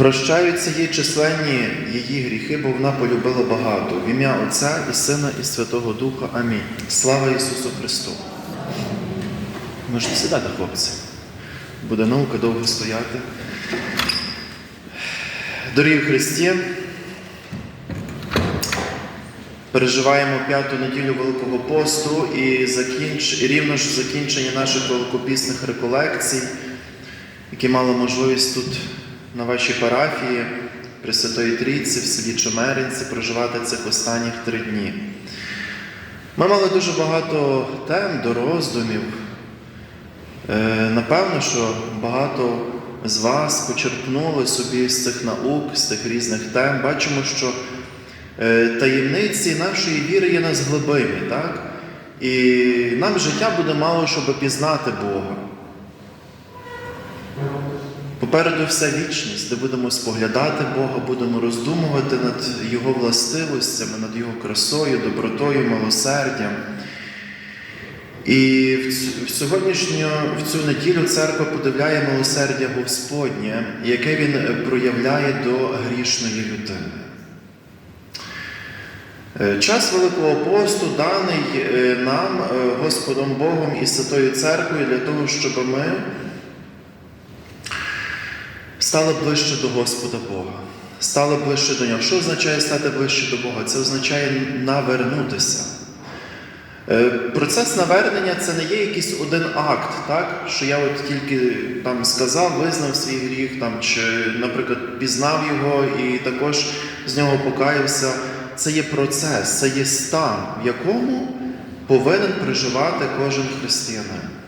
Прощаються їй численні її гріхи, бо вона полюбила багато. В ім'я Отця і Сина, і Святого Духа. Амінь. Слава Ісусу Христу. Можете сідати, хлопці. Буде наука довго стояти. Дорогі Христі, переживаємо п'яту неділю Великого посту і, закінч... рівно ж закінчення наших великопісних реколекцій, які мали можливість тут на вашій парафії при Святої Трійці в селі Чемеринці проживати цих останніх три дні. Ми мали дуже багато тем до роздумів. Е, Напевно, що багато з вас почерпнули собі з цих наук, з тих різних тем. Бачимо, що е, таємниці нашої віри є незглибимі, так? І нам життя буде мало, щоб пізнати Бога. Попереду вся вічність, де будемо споглядати Бога, будемо роздумувати над Його властивостями, над Його красою, добротою, милосердям. І в сьогоднішню в цю неділю церква подивляє милосердя Господнє, яке він проявляє до грішної людини. Е, Час Великого посту даний е, нам е, Господом Богом і Святою Церквою для того, щоб ми стали ближче до Господа Бога, стали ближче до Нього. Що означає стати ближче до Бога? Це означає навернутися. Е, Процес навернення це не є якийсь один акт, так? що я от тільки там сказав, визнав свій гріх, там, чи, наприклад, пізнав його і також з нього покаявся. Це є процес, це є стан, в якому повинен проживати кожен християнин.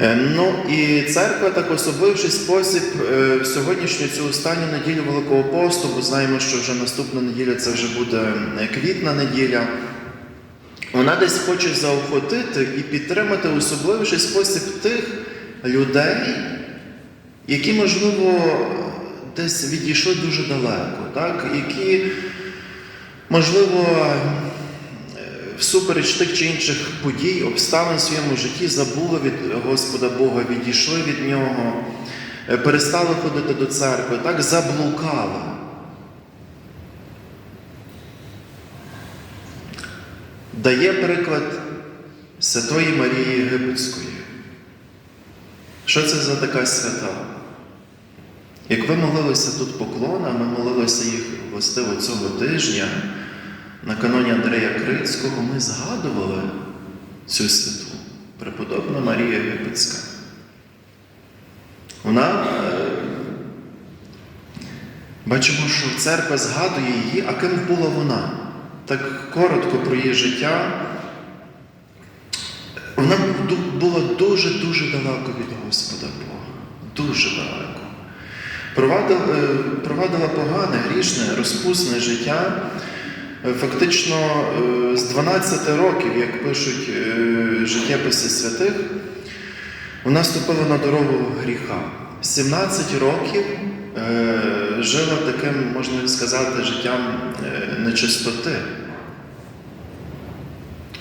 Е, Ну і церква так особливший спосіб е, в сьогоднішню цю останню неділю Великого посту, бо знаємо, що вже наступна неділя це вже буде е, квітна неділя. Вона десь хоче заохотити і підтримати в особливіший спосіб тих людей, які, можливо, десь відійшли дуже далеко, так? які, можливо, всупереч тих чи інших подій, обставин в своєму житті забули від Господа Бога, відійшли від Нього, е, перестали ходити до церкви, так заблукали. Дає приклад Святої Марії Єгипетської. Що це за така свята? Як ви молилися тут поклона, ми молилися їх властиво цього тижня, на каноні Андрея Крицького, ми згадували цю святу, преподобна Марія Єгипетська. Вона, е, бачимо, що церква згадує її, а ким була вона? Так коротко про її життя. Вона була дуже-дуже далеко від Господа Бога. Дуже далеко. Е, провадила погане, грішне, розпусне життя. Е, Фактично е, з 12 років, як пишуть е, життєписи святих, вона ступила на дорогу гріха. 17 років жила таким, можна сказати, життям нечистоти.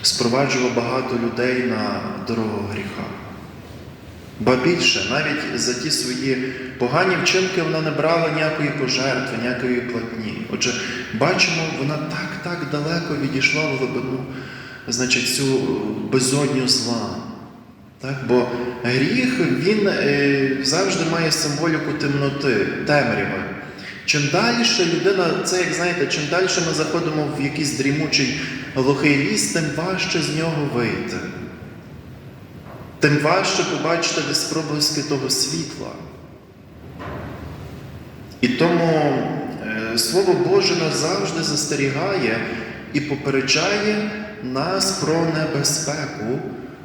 Спроваджувала багато людей на дорогу гріха. Ба більше, навіть за ті свої погані вчинки вона не брала ніякої пожертви, ніякої платні. Отже, бачимо, вона так так далеко відійшла в глибину, значить, цю безодню зла. Так? Бо гріх він е, завжди має символіку темноти, темряви. Чим далі людина, це як знаєте, чим далі ми заходимо в якийсь дрімучий глухий ліс, тим важче з нього вийти. Тим важче побачити десь проблиски того світла. І тому е, Слово Боже нас завжди застерігає і попереджає нас про небезпеку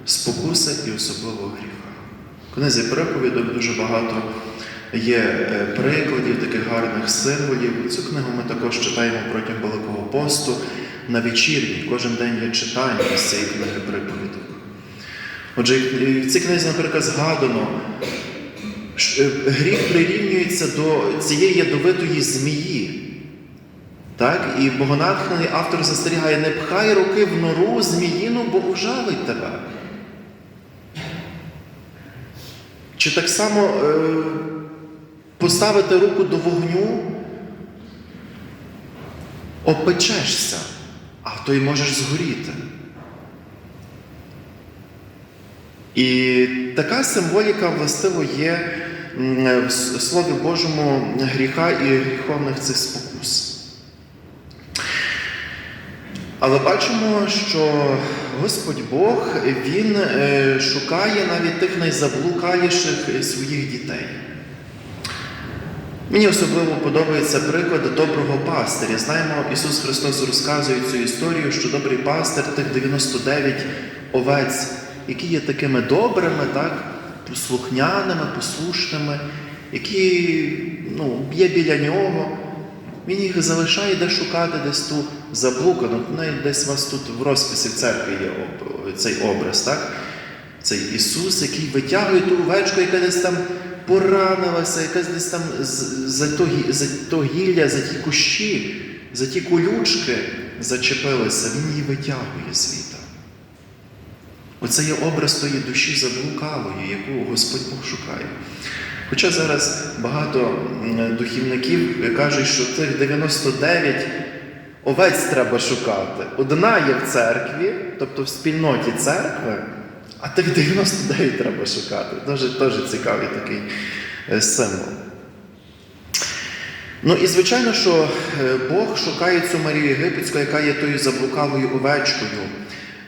спокуси і особливого гріха. Книзі приповідок дуже багато є е, прикладів, таких гарних символів. Цю книгу ми також читаємо протягом Великого посту на вечірні. Кожен день є читання з цієї книги приповідок. Отже, в цій книзі, наприклад, згадано, е, гріх прирівнюється до цієї ядовитої змії. Так? І богонатхнений автор застерігає, не пхай руки в нору зміїну, бо ужалить тебе. Чи так само е, поставити руку до вогню, опечешся, а то й можеш згоріти. І така символіка властиво є в Слові Божому гріха і гріховних цих спокус. Але бачимо, що Господь Бог Він е, шукає навіть тих найзаблукаліших своїх дітей. Мені особливо подобається приклад доброго пастиря. Знаємо, Ісус Христос розказує цю історію, що добрий пастир тих 99 овець, які є такими добрими, так, послухняними, послушними, які ну, є біля нього. Він їх залишає де шукати десь ту заблукану. Навіть десь у вас тут в розписі в церкві є цей образ, так? Цей Ісус, який витягує ту овечку, яка десь там поранилася, якась десь там за то, за то гілля, за ті кущі, за ті колючки зачепилася, Він її витягує звідти. Оце є образ тої душі заблукалої, яку Господь Бог шукає. Хоча зараз багато духівників кажуть, що тих 99 овець треба шукати. Одна є в церкві, тобто в спільноті церкви, а тих 99 треба шукати. Дуже, дуже цікавий такий е, символ. Ну і звичайно, що е, Бог шукає цю Марію Єгипетську, яка є тою заблукалою овечкою.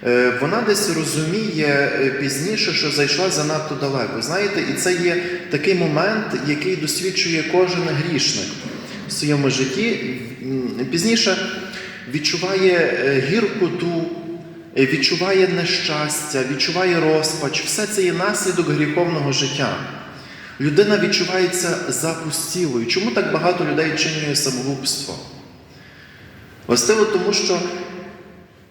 Е, Вона десь розуміє е, пізніше, що зайшла занадто далеко. Знаєте, і це є такий момент, який досвідчує кожен грішник в своєму житті. Пізніше відчуває е, гіркоту, відчуває нещастя, відчуває розпач. Все це є наслідок гріховного життя. Людина відчувається запустілою. Чому так багато людей чинює самогубство? Властиво тому, що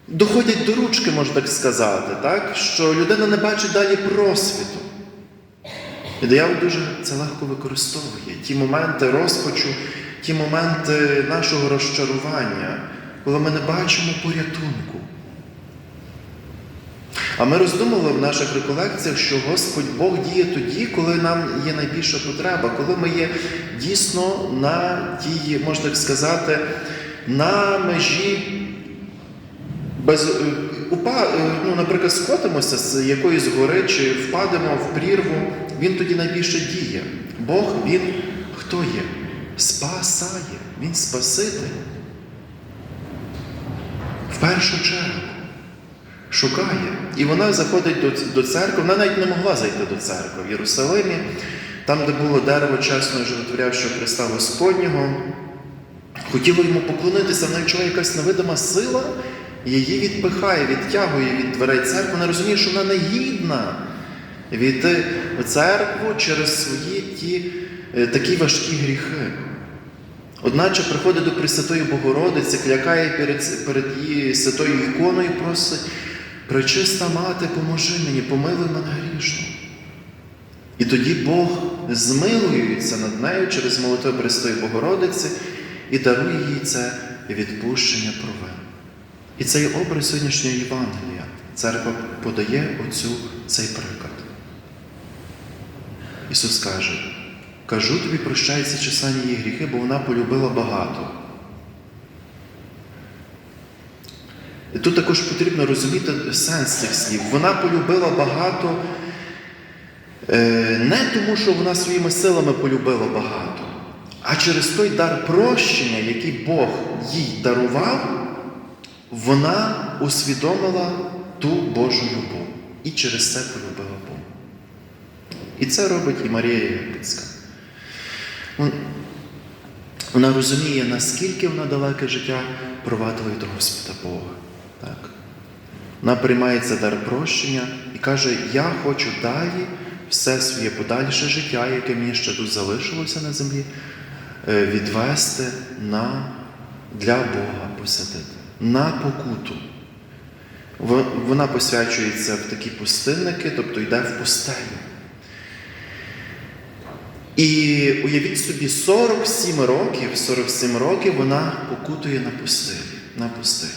доходять до ручки, можна так сказати, так? що людина не бачить далі просвіту. І диявол дуже це легко використовує. Ті моменти розпачу, ті моменти нашого розчарування, коли ми не бачимо порятунку. А ми роздумали в наших реколекціях, що Господь Бог діє тоді, коли нам є найбільша потреба, коли ми є дійсно на тій, можна так сказати, на межі без, е, упа, е, ну, наприклад, скотимося з якоїсь гори чи впадемо в прірву, він тоді найбільше діє. Бог, він хто є? Спасає, він спаситель. В першу чергу шукає. І вона заходить до, до церкви. Вона навіть не могла зайти до церкви в Єрусалимі, там, де було дерево чесного животворящого Христа Господнього. Хотіло йому поклонитися, вона відчуває якась невидима сила, її відпихає, відтягує від дверей церкви. Вона розуміє, що вона не гідна війти в церкву через свої ті е, такі важкі гріхи. Одначе приходить до Пресвятої Богородиці, клякає перед, перед її святою іконою і просить, пречиста мати, поможи мені, помилуй мене грішну. І тоді Бог змилується над нею через молитву Пресвятої Богородиці і дарує їй це відпущення провин. І цей образ сьогоднішнього Євангелія церква подає оцю, цей приклад. Ісус каже, кажу тобі, прощаються численні її гріхи, бо вона полюбила багато. І тут також потрібно розуміти сенс цих слів. Вона полюбила багато е, не тому, що вона своїми силами полюбила багато, а через той дар прощення, який Бог їй дарував, вона усвідомила ту Божу любов і через це полюбила Бога. І це робить і Марія Єгипетська. Вона розуміє, наскільки вона далеке життя провадила від Господа Бога. Так? Вона приймає цей дар прощення і каже: Я хочу далі все своє подальше життя, яке мені ще тут залишилося на землі, е, відвести на, для Бога посвятити, на покуту. Вона посвячується в такі пустинники, тобто йде в пустелю. І уявіть собі, 47 років, 47 років вона покутує на пустелі. На пустелі.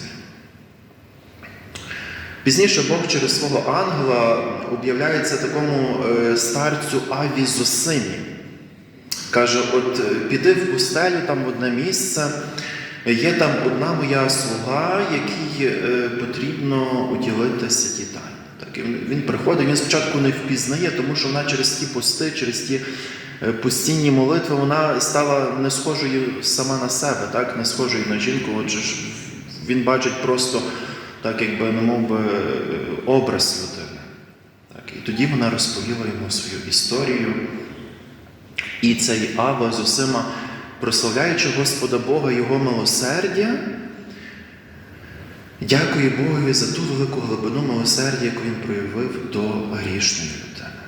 Пізніше Бог через свого ангела об'являється такому е, старцю Аві Зосимі. Каже: от е, піди в пустелю, там в одне місце, є там одна моя слуга, якій е, потрібно уділити святі. Так, він- приходить, він спочатку не впізнає, тому що вона через ті пости, через ті е, постійні молитви, вона стала не схожою сама на себе, так? не схожою на жінку. Отже, він бачить просто так, якби не мов би, образ людини. Так, і тоді вона розповіла йому свою історію. І цей Ава з усіма, прославляючи Господа Бога, Його милосердя, дякує Богові за ту велику глибину милосердя, яку він проявив до грішної людини.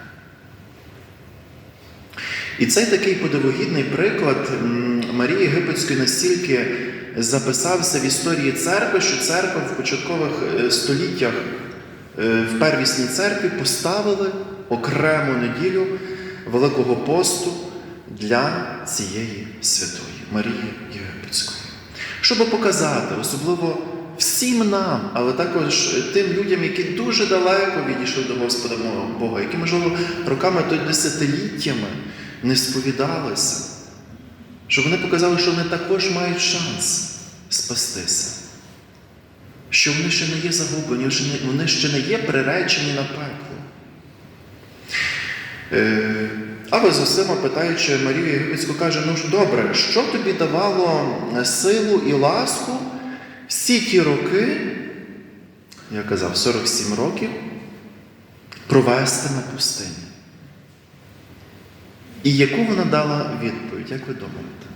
І цей такий подивогідний приклад Марії Єгипетської настільки записався в історії церкви, що церква в початкових е, століттях е, в первісній церкві поставили окрему неділю Великого посту для цієї святої Марії Єгипетської. Щоб показати, особливо всім нам, але також тим людям, які дуже далеко відійшли до Господа Бога, які, можливо, роками то десятиліттями не сповідалися, щоб вони показали, що вони також мають шанс спастися, що вони ще не є загублені, вони ще не є приречені на пекло. Е, А Зосима, питаючи Марію Єгипетську, каже: ну ж добре, що тобі давало силу і ласку всі ті роки, я казав, 47 років, провести на пустині? І яку вона дала відповідь, як ви думаєте?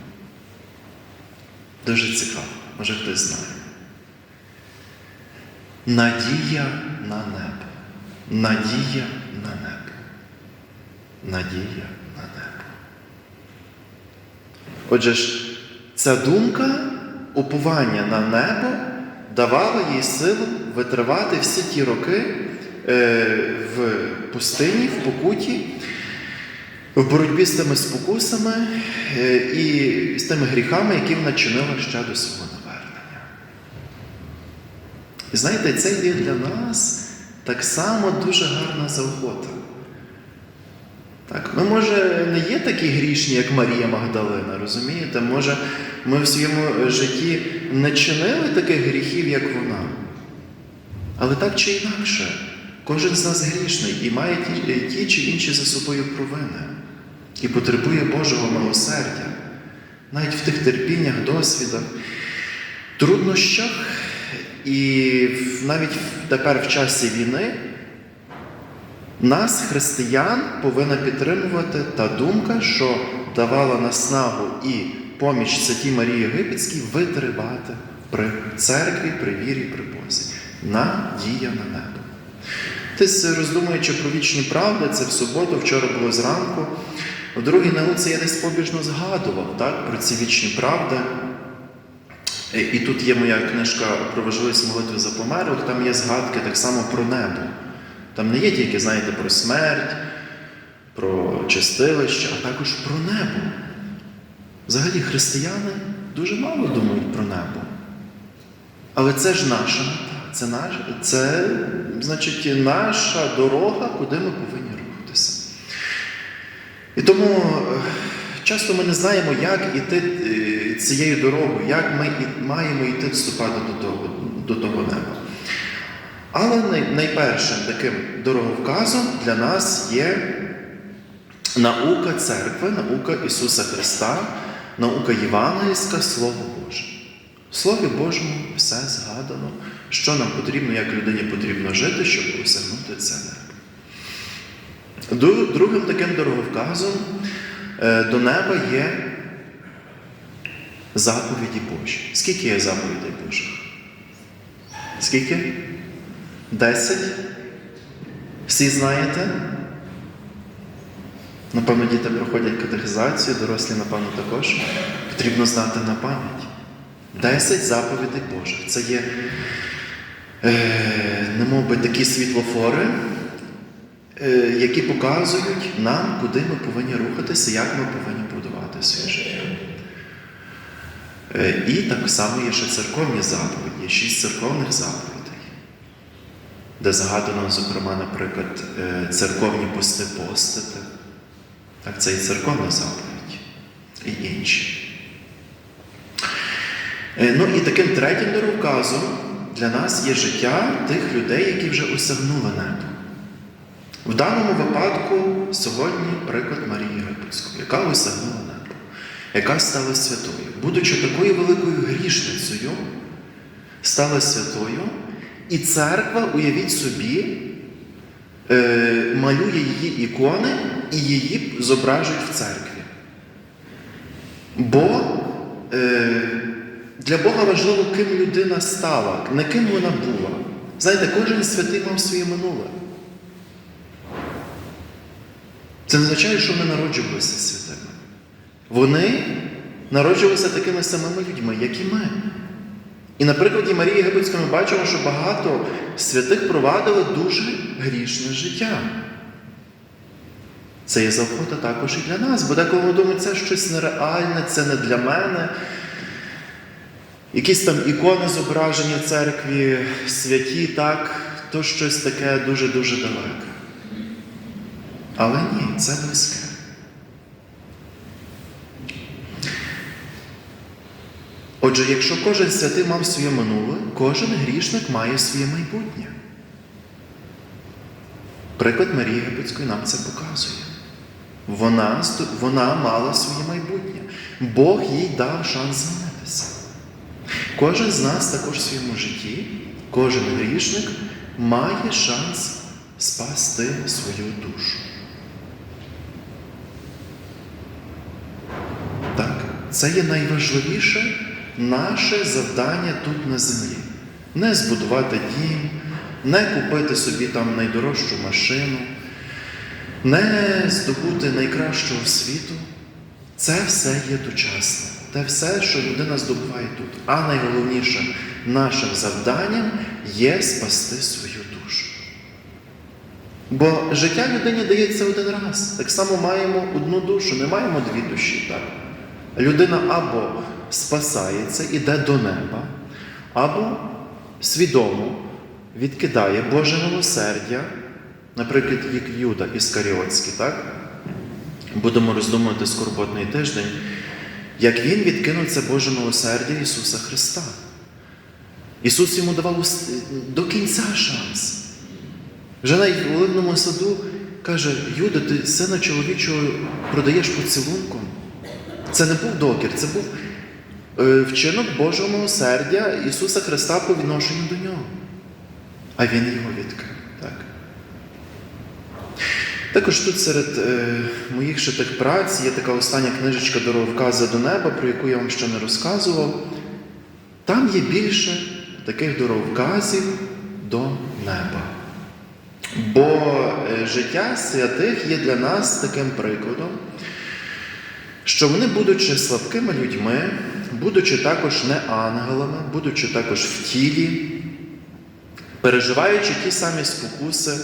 Дуже цікаво, може хтось знає. Надія на небо. Надія на небо. Надія на небо. Отже ж, ця думка уповання на небо давала їй силу витривати всі ті роки е, в пустині, в покуті, в боротьбі з тими спокусами е, і з тими гріхами, які вона чинила ще до свого навернення. І знаєте, це є для нас так само дуже гарна заохота. Так, ми, може, не є такі грішні, як Марія Магдалина, розумієте? Може, ми в своєму житті не чинили таких гріхів, як вона. Але так чи інакше, кожен з нас грішний і має ті, ті чи інші за собою провини і потребує Божого милосердя, навіть в тих терпіннях, досвідах, труднощах, і навіть тепер в часі війни. Нас, християн, повинна підтримувати та думка, що давала наснагу і поміч Святій Марії Єгипетській витривати при церкві, при вірі, при Бозі. Надія на небо. Десь роздумуючи про вічні правди, це в суботу, вчора було зранку. У другій науці я десь побіжно згадував так, про ці вічні правди. І- тут є моя книжка про важливість молитви за померлих, там є згадки так само про небо. Там не є тільки, знаєте, про смерть, про чистилище, а також про небо. Взагалі, християни дуже мало думають про небо. Але це ж наша мета, це, наш, це значить, наша дорога, куди ми повинні рухатися. І тому е, часто ми не знаємо, як іти е, цією дорогою, як ми маємо йти вступати до того, до того неба. Але найпершим таким дороговказом для нас є наука церкви, наука Ісуса Христа, наука Євангельська, Слово Боже. В Слові Божому все згадано, що нам потрібно, як людині потрібно жити, щоб осягнути це небо. Другим таким дороговказом е, до неба є заповіді Божі. Скільки є заповідей Божих? Скільки? Десять? Всі знаєте? Напевно, діти проходять катехізацію, дорослі, напевно, також. Потрібно знати на пам'ять. Десять заповідей Божих. Це є, е, не мов би, такі світлофори, е, які показують нам, куди ми повинні рухатися, як ми повинні будувати своє життя. Е, І так само є ще церковні заповіді, шість церковних заповідей, де згадано, зокрема, наприклад, е, церковні пости постити. Так, це і церковна заповідь. і інші. Е, Ну і таким третім дороговказом для нас є життя тих людей, які вже осягнули небо. В даному випадку сьогодні приклад Марії Єгипетської, яка осягнула небо, яка стала святою. Будучи такою великою грішницею, стала святою, і церква, уявіть собі, е, малює її ікони і її зображують в церкві. Бо е, для Бога важливо, ким людина стала, не ким вона була. Знаєте, кожен святий мав своє минуле. Це не означає, що вони народжувалися святими. Вони народжувалися такими самими людьми, як і ми. І на прикладі Марії Єгипетської ми бачимо, що багато святих провадили дуже грішне життя. Це є завгода також і для нас, бо деколи думаємо, це щось нереальне, це не для мене. Якісь там ікони зображені в церкві, святі, так, то щось таке дуже-дуже далеке. Але ні, це близьке. Отже, якщо кожен святий мав своє минуле, кожен грішник має своє майбутнє. Приклад Марії Єгипетської нам це показує. Вона, вона мала своє майбутнє. Бог їй дав шанс змінитися. Кожен з нас також в своєму житті, кожен грішник має шанс спасти свою душу. Так, це є найважливіше наше завдання тут на землі. Не збудувати дім, не купити собі там найдорожчу машину, не здобути найкращу освіту. Це все є дочасне. Це все, що людина здобуває тут. А найголовніше нашим завданням є спасти свою душу. Бо життя людині дається один раз. Так само маємо одну душу, не маємо дві душі. Так? Людина або спасається, іде до неба, або свідомо відкидає Боже милосердя, наприклад, як Юда Іскаріотський, так? Будемо роздумувати скорботний тиждень, як він відкинув це Боже милосердя Ісуса Христа. Ісус йому давав до кінця шанс. Вже навіть в саду каже, Юда, ти сина чоловічого продаєш поцілунком. Це не був докір, це був вчинок Божого милосердя Ісуса Христа по відношенню до нього. А Він його відкрив. Так? Також тут серед е, моїх ще тих праць є така остання книжечка Дороговказа до неба, про яку я вам ще не розказував. Там є більше таких дороговказів до неба. Бо е, життя святих є для нас таким прикладом, що вони, будучи слабкими людьми, будучи також не ангелами, будучи також в тілі, переживаючи ті самі спокуси,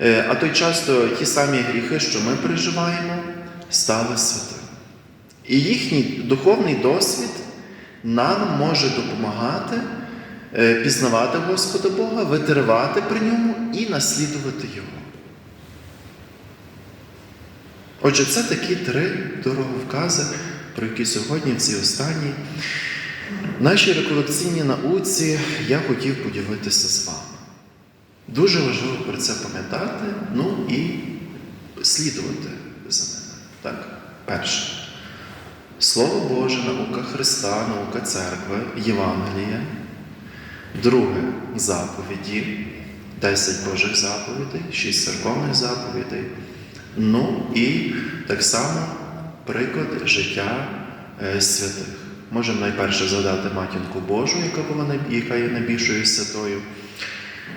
е, а то й часто ті самі гріхи, що ми переживаємо, стали святими. І їхній духовний досвід нам може допомагати е, пізнавати Господа Бога, витривати при ньому і наслідувати Його. Отже, це такі три дороговкази, про які сьогодні в цій останній нашій реколекційній науці я хотів поділитися з вами. Дуже важливо про це пам'ятати, ну і слідувати за ними. Так, перше. Слово Боже, наука Христа, наука церкви, Євангеліє. Друге заповіді, 10 Божих заповідей, 6 церковних заповідей. Ну і так само приклад життя е, святих. Можемо найперше згадати матінку Божу, яка була яка є найбільшою святою.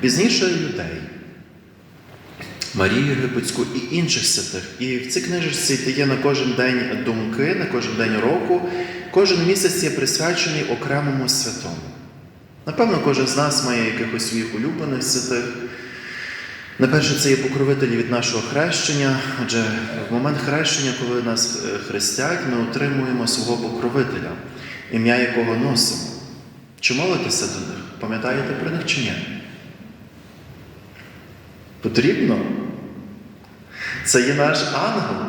Пізніше людей, Марію Єгипетську і інших святих. І в цій книжечці є на кожен день думки, на кожен день року. Кожен місяць є присвячений окремому святому. Напевно, кожен з нас має якихось своїх улюблених святих. Найперше, це є покровителі від нашого хрещення, адже в момент хрещення, коли нас е, хрестять, ми отримуємо свого покровителя, ім'я якого носимо. Чи молитеся до них? Пам'ятаєте про них чи ні? Потрібно? Це є наш ангел.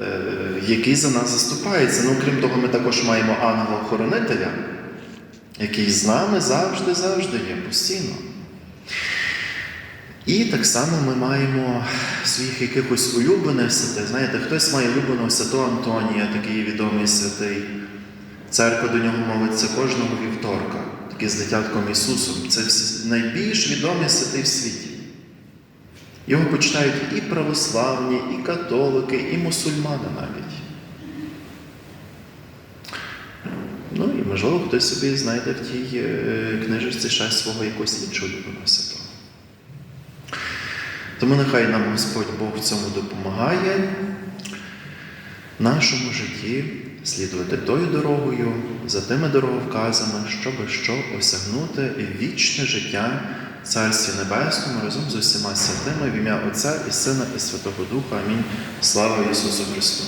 е, який за нас заступається. Ну, крім того, ми також маємо ангела-охоронителя, який з нами завжди, завжди є постійно. І так само ми маємо своїх якихось улюблених святих. Знаєте, хтось має улюбленого святого Антонія, такий відомий святий. Церква до нього молиться кожного вівторка, такий з дитятком Ісусом. Це найбільш відомий святий в світі. Його почитають і православні, і католики, і мусульмани навіть. Ну і можливо хтось собі знайде в тій е, книжечці ще свого якогось іншого улюбленого святого. Тому нехай нам Господь Бог в цьому допомагає в нашому житті слідувати тою дорогою, за тими дороговказами, щоб що осягнути вічне життя в Царстві Небесному разом з усіма святими в ім'я Отця і Сина і Святого Духа. Амінь. Слава Ісусу Христу!